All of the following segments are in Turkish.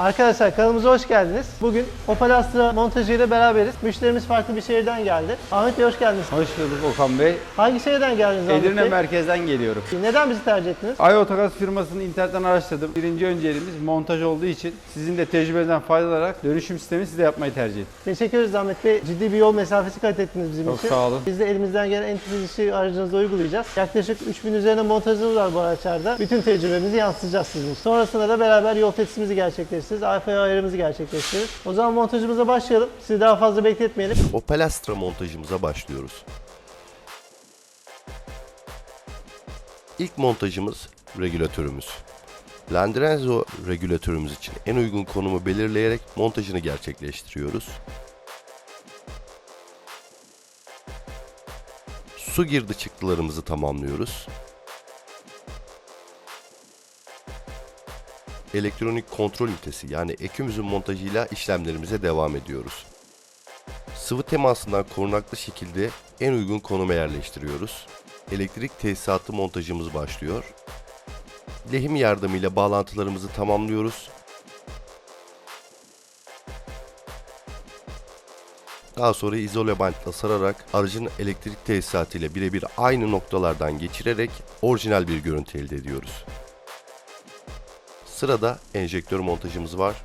Arkadaşlar kanalımıza hoş geldiniz. Bugün Opel Astra montajıyla beraberiz. Müşterimiz farklı bir şehirden geldi. Ahmet Bey hoş geldiniz. Hoş bulduk Okan Bey. Hangi şehirden geldiniz Ahmet Edirne Bey? merkezden geliyorum. Neden bizi tercih ettiniz? Ay Otogaz firmasını internetten araştırdım. Birinci önceliğimiz montaj olduğu için sizin de tecrübenizden faydalanarak dönüşüm sistemi size yapmayı tercih ettim. Teşekkür ederiz Ahmet Bey. Ciddi bir yol mesafesi kat ettiniz bizim Çok için. sağ olun. Biz de elimizden gelen en titiz işi aracınızda uygulayacağız. Yaklaşık 3000 üzerine montajımız var bu araçlarda. Bütün tecrübemizi yansıtacağız sizin. Sonrasında da beraber yol testimizi gerçekleştiririz. AFA ayarımızı gerçekleştiririz. O zaman montajımıza başlayalım. Sizi daha fazla bekletmeyelim. Opel Astra montajımıza başlıyoruz. İlk montajımız regülatörümüz. Landrenzo regülatörümüz için en uygun konumu belirleyerek montajını gerçekleştiriyoruz. Su girdi çıktılarımızı tamamlıyoruz. Elektronik kontrol ünitesi yani ekümüzün montajıyla işlemlerimize devam ediyoruz. Sıvı temasından korunaklı şekilde en uygun konuma yerleştiriyoruz. Elektrik tesisatı montajımız başlıyor. Lehim yardımıyla bağlantılarımızı tamamlıyoruz. Daha sonra izole bantla sararak aracın elektrik tesisatı ile birebir aynı noktalardan geçirerek orijinal bir görüntü elde ediyoruz. Sırada enjektör montajımız var.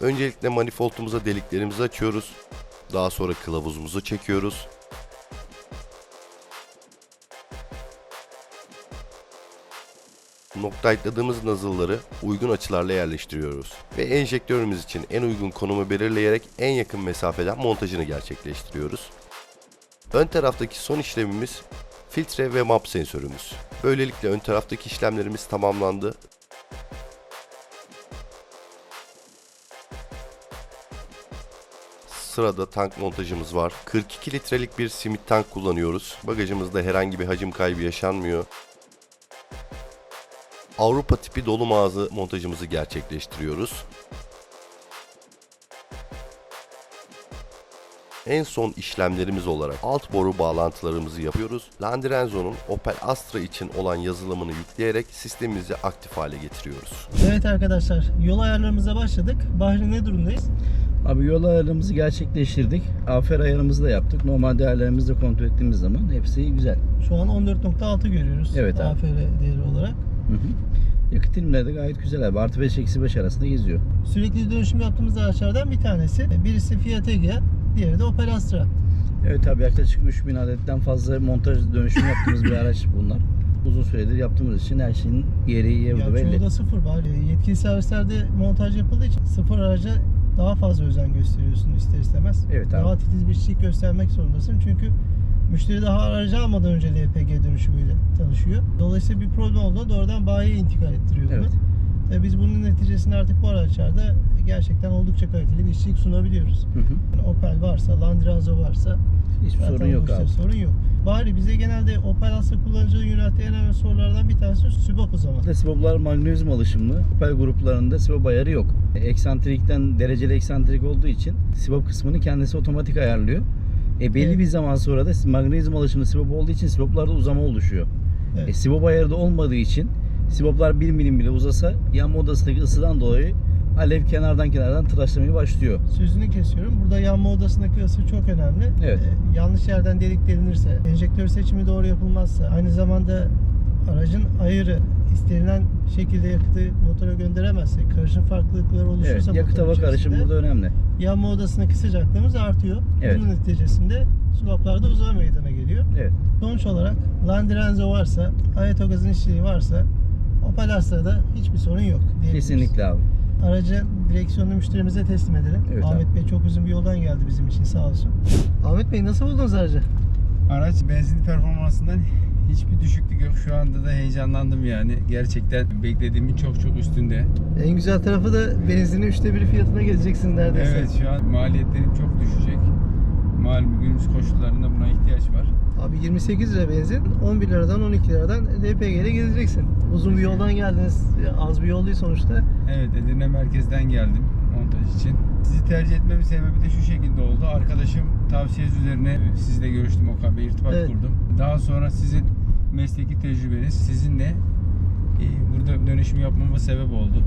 Öncelikle manifoldumuza deliklerimizi açıyoruz. Daha sonra kılavuzumuzu çekiyoruz. Noktaydladığımız nazılları uygun açılarla yerleştiriyoruz ve enjektörümüz için en uygun konumu belirleyerek en yakın mesafeden montajını gerçekleştiriyoruz. Ön taraftaki son işlemimiz filtre ve map sensörümüz. Böylelikle ön taraftaki işlemlerimiz tamamlandı Sırada tank montajımız var. 42 litrelik bir simit tank kullanıyoruz. Bagajımızda herhangi bir hacim kaybı yaşanmıyor. Avrupa tipi dolu mağazı montajımızı gerçekleştiriyoruz. En son işlemlerimiz olarak alt boru bağlantılarımızı yapıyoruz. Landirenzo'nun Opel Astra için olan yazılımını yükleyerek sistemimizi aktif hale getiriyoruz. Evet arkadaşlar yol ayarlarımıza başladık. Bahri ne durumdayız? Abi yol ayarlarımızı gerçekleştirdik. Afer ayarımızı da yaptık. Normal değerlerimizi de kontrol ettiğimiz zaman hepsi güzel. Şu an 14.6 görüyoruz. Evet abi. AFR değeri olarak. Hı hı. Yakıt dilimleri de gayet güzel abi. Artı 5 eksi 5 arasında geziyor. Sürekli dönüşüm yaptığımız araçlardan bir tanesi. Birisi Fiat Egea, diğeri de Opel Astra. Evet abi yaklaşık 3000 adetten fazla montaj dönüşüm yaptığımız bir araç bunlar. Uzun süredir yaptığımız için her şeyin yeri Ya yeri belli. çoğu da sıfır bari. Yetkili servislerde montaj yapıldığı için sıfır araca daha fazla özen gösteriyorsun ister istemez. Evet abi. Daha titiz bir işçilik göstermek zorundasın. Çünkü müşteri daha aracı almadan önce LPG dönüşümüyle tanışıyor. Dolayısıyla bir problem olduğunda doğrudan bayiye intikal ettiriyor bunu. Evet. Ve biz bunun neticesinde artık bu araçlarda gerçekten oldukça kaliteli bir işçilik sunabiliyoruz. Hı hı. Yani Opel varsa, Land Rover varsa Hiçbir sorun yok abi. sorun yok. Bari bize genelde Opel Astra kullanıcıları yönelttiği en önemli sorulardan bir tanesi sübap uzama. Burada siboplar magnezyum alışımlı. Opel gruplarında sibop ayarı yok. Eksantrikten dereceli eksantrik olduğu için sibop kısmını kendisi otomatik ayarlıyor. E belli Evet. bir zaman sonra da magnezyum alışımlı sibop olduğu için siboplarda uzama oluşuyor. Evet. E, sibop ayarı da olmadığı için siboplar 1 milim bile uzasa yanma odasındaki ısıdan dolayı alev kenardan kenardan tıraşlamaya başlıyor. Sözünü kesiyorum. Burada yanma odasındaki ısı çok önemli. Evet. Ee, yanlış yerden delik delinirse, enjektör seçimi doğru yapılmazsa, aynı zamanda aracın ayarı istenilen şekilde yakıtı motora gönderemezse, karışım farklılıkları oluşursa Evet, yakıt hava karışımı burada önemli. yanma odasındaki sıcaklığımız artıyor. Evet. Bunun neticesinde swaplarda uzama meydana geliyor. Evet. Sonuç olarak Landirenzo varsa, Ayetogaz'ın işçiliği varsa Opel Astra'da hiçbir sorun yok. Kesinlikle abi. Aracı direksiyonunu müşterimize teslim edelim. Evet Ahmet abi. Bey çok uzun bir yoldan geldi bizim için sağ olsun. Ahmet Bey nasıl buldunuz aracı? Araç benzin performansından hiçbir düşüklük yok. Şu anda da heyecanlandım yani. Gerçekten beklediğimin çok çok üstünde. En güzel tarafı da benzinin üçte biri fiyatına geleceksin neredeyse. Evet şu an maliyetlerim çok düşecek. Günümüz koşullarında buna ihtiyaç var. Abi 28 lira benzin, 11 liradan 12 liradan LPG ile gezeceksin. Uzun bir yoldan geldiniz. Az bir yol değil sonuçta. Evet Edirne merkezden geldim montaj için. Sizi tercih etmemin sebebi de şu şekilde oldu. Arkadaşım tavsiyesi üzerine e, sizle görüştüm Okan Bey, irtibat Evet. kurdum. Daha sonra sizin mesleki tecrübeniz sizinle e, burada dönüşüm yapmama sebep oldu.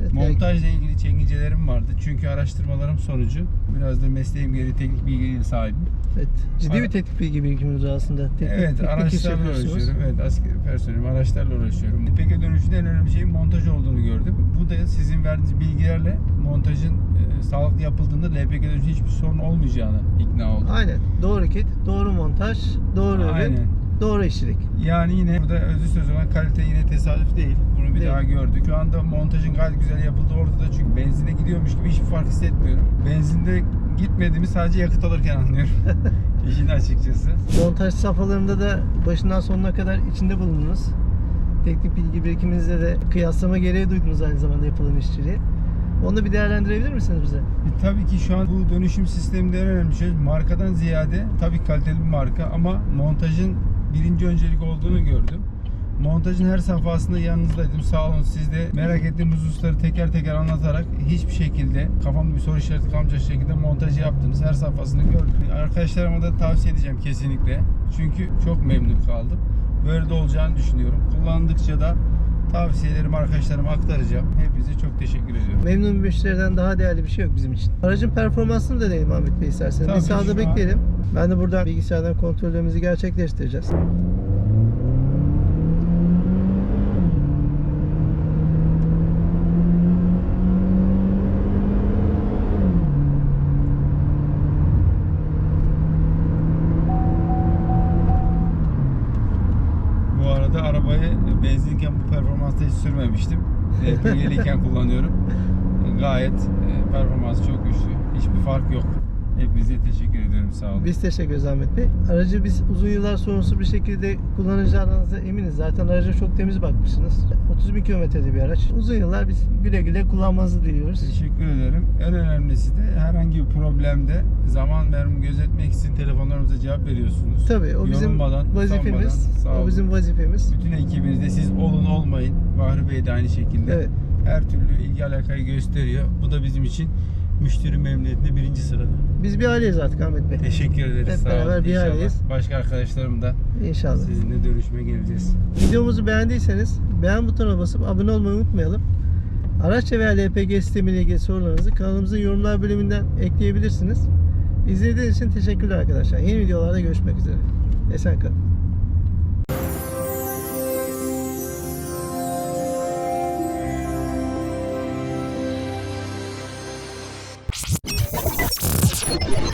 Evet, Montajla ilgili çekincelerim vardı. Çünkü araştırmalarım sonucu biraz da mesleğim gereği teknik bilgiye sahibim. Evet. Ciddi Ara- bir teknik bilgi birikiminiz var aslında. Teknik, Evet, teknik araçlarla uğraşıyorum. Evet, asker personelim, araçlarla uğraşıyorum. LPG dönüşünde en önemli şeyin montaj olduğunu gördüm. Bu da sizin verdiğiniz bilgilerle montajın e, sağlıklı yapıldığında LPG dönüşünde hiçbir sorun olmayacağına ikna oldum. Aynen. Doğru kit, doğru montaj, doğru ürün, Aynen. Doğru işçilik. Yani yine burada özlü söz olan kalite yine tesadüf değil. Bunu bir Değil. daha gördük. Şu anda montajın gayet güzel yapıldığı ortada çünkü benzine gidiyormuş gibi hiçbir fark hissetmiyorum. Benzinde gitmediğimi sadece yakıt alırken anlıyorum. İşin açıkçası. Montaj safhalarında da başından sonuna kadar içinde bulundunuz. Teknik bilgi birikiminizde de kıyaslama gereği duydunuz aynı zamanda yapılan işçiliği. Onu da bir değerlendirebilir misiniz bize? E, Tabii ki şu an bu dönüşüm sisteminde en önemli şey markadan ziyade tabii kaliteli bir marka ama montajın birinci öncelik olduğunu gördüm. Montajın her safhasında yanınızdaydım. Sağ olun siz de merak ettiğim hususları teker teker anlatarak hiçbir şekilde kafamda bir soru işareti kalmayacak şekilde montajı yaptınız. Her safhasını gördüm. Arkadaşlarıma da tavsiye edeceğim kesinlikle. Çünkü çok memnun kaldım. Böyle de olacağını düşünüyorum. Kullandıkça da tavsiyelerimi arkadaşlarıma aktaracağım. Hepinize çok teşekkür ediyorum. Memnun müşteriden daha değerli bir şey yok bizim için. Aracın performansını da deneyelim Ahmet Bey isterseniz. Tabii, bir an- bekleyelim. Ben de burada bilgisayardan kontrollerimizi gerçekleştireceğiz. Performansta hiç sürmemiştim. LPG'liyken kullanıyorum. Gayet e, performansı çok güçlü. Hiçbir fark yok. Hepinize teşekkür ediyorum. Sağ olun. Biz teşekkür ederiz Ahmet Bey. Aracı biz uzun yıllar sorunsuz bir şekilde kullanacağınıza eminiz. Zaten araca çok temiz bakmışsınız. 30 bin kilometrede bir araç. Uzun yıllar biz güle güle kullanmanızı diliyoruz. Teşekkür ederim. En önemlisi de herhangi bir problemde zaman verimi gözetmek için telefonlarımıza cevap veriyorsunuz. Tabii o bizim Yorulmadan, vazifemiz. usanmadan. Sağ O olun. bizim vazifemiz. Bütün ekibinizde siz olun olmayın. Bahri Bey de aynı şekilde. Evet. Her türlü ilgi alakayı gösteriyor. Bu da bizim için müşteri memnuniyetinde birinci sırada. Biz bir aileyiz artık Ahmet Bey. Teşekkür ederiz. Hep beraber bir İnşallah aileyiz. Başka arkadaşlarım da İnşallah. sizinle dönüşmeye geleceğiz. Videomuzu beğendiyseniz beğen butonuna basıp abone olmayı unutmayalım. Araç veya LPG sistemiyle ilgili sorularınızı kanalımızın yorumlar bölümünden ekleyebilirsiniz. İzlediğiniz için teşekkürler arkadaşlar. Yeni videolarda görüşmek üzere. Esen kalın.